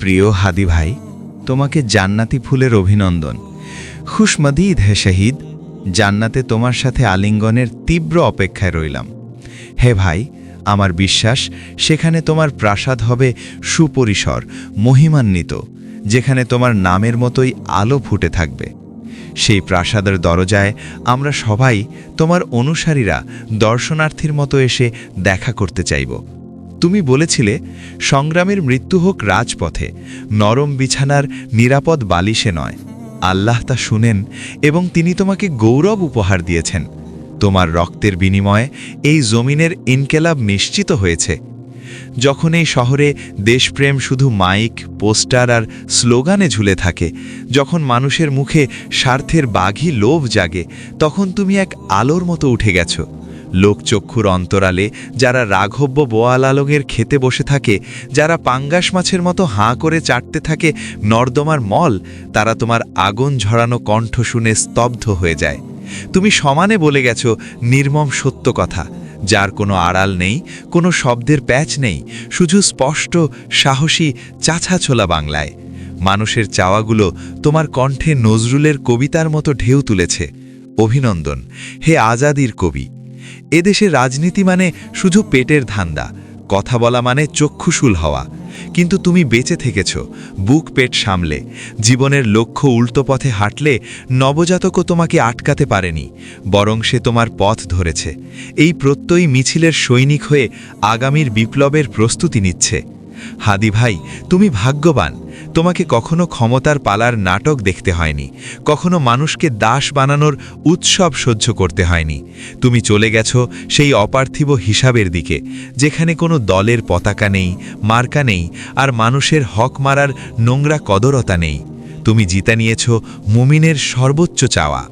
প্রিয় হাদি ভাই, তোমাকে জান্নাতি ফুলের অভিনন্দন। খুশমদিদ হে শহীদ, জান্নাতে তোমার সাথে আলিঙ্গনের তীব্র অপেক্ষায় রইলাম। হে ভাই, আমার বিশ্বাস, সেখানে তোমার প্রাসাদ হবে সুপরিসর, মহিমান্বিত, যেখানে তোমার নামের মতোই আলো ফুটে থাকবে। সেই প্রাসাদের দরজায় আমরা সবাই তোমার অনুসারীরা, দর্শনার্থীর মতো এসে দেখা করতে চাইব। তুমি বলেছিলে, সংগ্রামের মৃত্যু হোক রাজপথে, নরম বিছানার নিরাপদ বালিশে নয়। আল্লাহ তা শুনেন এবং তিনি তোমাকে গৌরব উপহার দিয়েছেন। তোমার রক্তের বিনিময়ে এই জমিনের ইনকেলাব নিশ্চিত হয়েছে। যখন এই শহরে দেশপ্রেম শুধু মাইক, পোস্টার আর স্লোগানে ঝুলে থাকে, যখন মানুষের মুখে স্বার্থের বাঘী লোভ জাগে, তখন তুমি এক আলোর মতো উঠে গেছো। লোকচক্ষুর অন্তরালে যারা রাঘব্য বোয়াল আলঙের খেতে বসে থাকে, যারা পাঙ্গাস মাছের মতো হাঁ করে চাটতে থাকে নর্দমার মল, তারা তোমার আগুন ঝরানো কণ্ঠ শুনে স্তব্ধ হয়ে যায়। তুমি সমানে বলে গেছো, নির্মম সত্য কথা। যার কোনো আড়াল নেই, কোনো শব্দের প্যাচ নেই, শুধু স্পষ্ট, সাহসী, চাছাছোলা বাংলায়। মানুষের চাওয়াগুলো তোমার কণ্ঠে নজরুলের কবিতার মতো ঢেউ তুলেছে। অভিনন্দন, হে আজাদির কবি। এদেশে রাজনীতি মানে শুধু পেটের ধান্দা, কথা বলা মানে চক্ষুশুল হওয়া। কিন্তু তুমি বেঁচে থেকেছ, বুক পেট সামলে, জীবনের লক্ষ্য উল্টো পথে হাঁটলে নবজাতকও তোমাকে আটকাতে পারেনি, বরং সে তোমার পথ ধরেছে। এই প্রত্যয়ী মিছিলের সৈনিক হয়ে আগামীর বিপ্লবের প্রস্তুতি নিচ্ছে। হাদি ভাই, তুমি ভাগ্যবান। তোমাকে কখনো ক্ষমতার পালার নাটক দেখতে হয়নি। কখনো মানুষকে দাস বানানোর উৎসব সহ্য করতে হয়নি। তুমি চলে গেছো সেই অপার্থিব হিসাবের দিকে, যেখানে কোনো দলের পতাকা নেই, মার্কা নেই, আর মানুষের হক মারার নোংরা কদরতা নেই। তুমি জিতা নিয়েছ মুমিনের সর্বোচ্চ চাওয়া।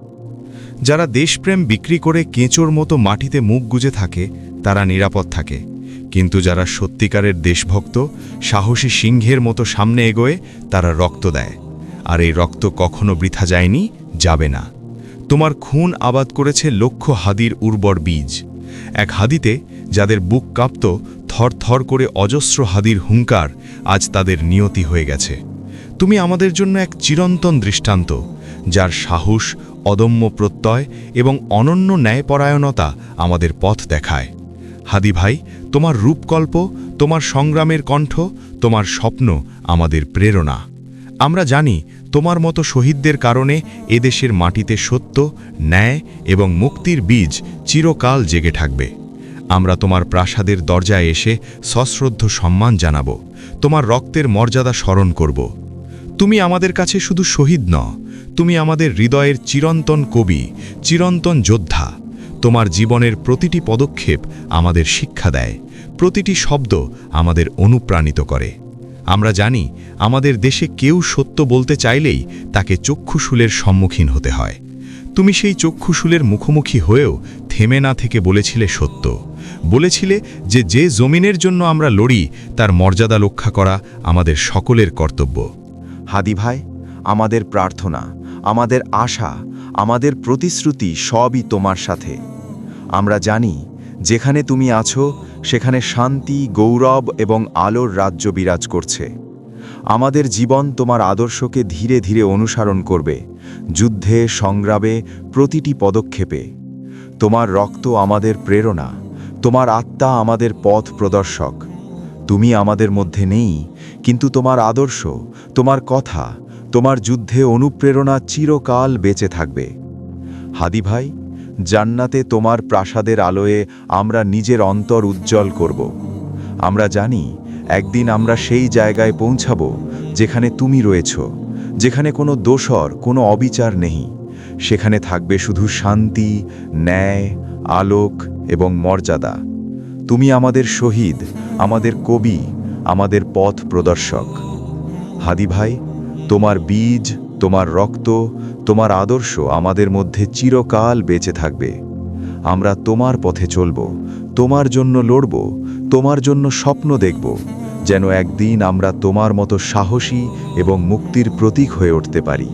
যারা দেশপ্রেম বিক্রি করে কেঁচোর মতো মাটিতে মুখ গুজে থাকে, তারা নিরাপদ থাকে। কিন্তু যারা সত্যিকারের দেশভক্ত, সাহসী সিংহের মতো সামনে এগোয়, তারা রক্ত দেয়। আর এই রক্ত কখনো বৃথা যায়নি, যাবে না। তোমার খুন আবাদ করেছে লক্ষ হাদির উর্বর বীজ। এক হাদিতে, যাদের বুক কাঁপত থর থর করে অজস্র হাদির হুঙ্কার আজ তাদের নিয়তি হয়ে গেছে। তুমি আমাদের জন্য এক চিরন্তন দৃষ্টান্ত, যার সাহস, অদম্য প্রত্যয় এবং অনন্য ন্যায়পরায়ণতা আমাদের পথ দেখায়। হাদি ভাই, তোমার রূপকল্প, তোমার সংগ্রামের কণ্ঠ, তোমার স্বপ্ন আমাদের প্রেরণা। আমরা জানি, তোমার মতো শহীদদের কারণে এদেশের মাটিতে সত্য, ন্যায় এবং মুক্তির বীজ চিরকাল জেগে থাকবে। আমরা তোমার প্রাসাদের দরজায় এসে সশ্রদ্ধ সম্মান জানাব, তোমার রক্তের মর্যাদা স্মরণ করব। তুমি আমাদের কাছে শুধু শহীদ ন তুমি আমাদের হৃদয়ের চিরন্তন কবি, চিরন্তন যোদ্ধা। তোমার জীবনের প্রতিটি পদক্ষেপ আমাদের শিক্ষা দেয়। প্রতিটি শব্দ আমাদের অনুপ্রাণিত করে। আমরা জানি, আমাদের দেশে কেউ সত্য বলতে চাইলেই তাকে চক্ষুশুলের সম্মুখীন হতে হয়। তুমি সেই চক্ষুশুলের মুখোমুখি হয়েও থেমে না থেকে বলেছিলে সত্য। বলেছিলে যে যে জমিনের জন্য আমরা লড়ি, তার মর্যাদা রক্ষা করা আমাদের সকলের কর্তব্য। হাদি ভাই, আমাদের প্রার্থনা, আমাদের আশা, আমাদের প্রতিশ্রুতি সবই তোমার সাথে। আমরা জানি, যেখানে তুমি আছো, সেখানে শান্তি, গৌরব এবং আলোর রাজ্য বিরাজ করছে। আমাদের জীবন তোমার আদর্শকে ধীরে ধীরে অনুসরণ করবে, যুদ্ধে, সংগ্রামে, প্রতিটি পদক্ষেপে। তোমার রক্ত আমাদের প্রেরণা, তোমার আত্মা আমাদের পথ প্রদর্শক। তুমি আমাদের মধ্যে নেই, কিন্তু তোমার আদর্শ, তোমার কথা, তোমার যুদ্ধে অনুপ্রেরণা চিরকাল বেঁচে থাকবে। হাদি ভাই জান্নাতে তোমার প্রাসাদের আলোয়ে আমরা নিজের অন্তর উজ্জ্বল করব। আমরা জানি, একদিন আমরা সেই জায়গায় পৌঁছাব যেখানে তুমি রয়েছ, যেখানে কোনো দোসর কোনো অবিচার নেই। সেখানে থাকবে শুধু শান্তি, ন্যায়, আলোক এবং মর্যাদা। তুমি আমাদের শহীদ, আমাদের কবি, আমাদের পথ প্রদর্শক। হাদি ভাই তোমার বীজ, তোমার রক্ত, তোমার আদর্শ আমাদের মধ্যে চিরকাল বেঁচে থাকবে। আমরা তোমার পথে চলব, তোমার জন্য লড়ব, তোমার জন্য স্বপ্ন দেখব, যেন একদিন আমরা তোমার মতো সাহসী এবং মুক্তির প্রতীক হয়ে উঠতে পারি।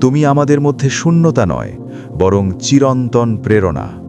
তুমি আমাদের মধ্যে শূন্যতা নয়, বরং চিরন্তন প্রেরণা।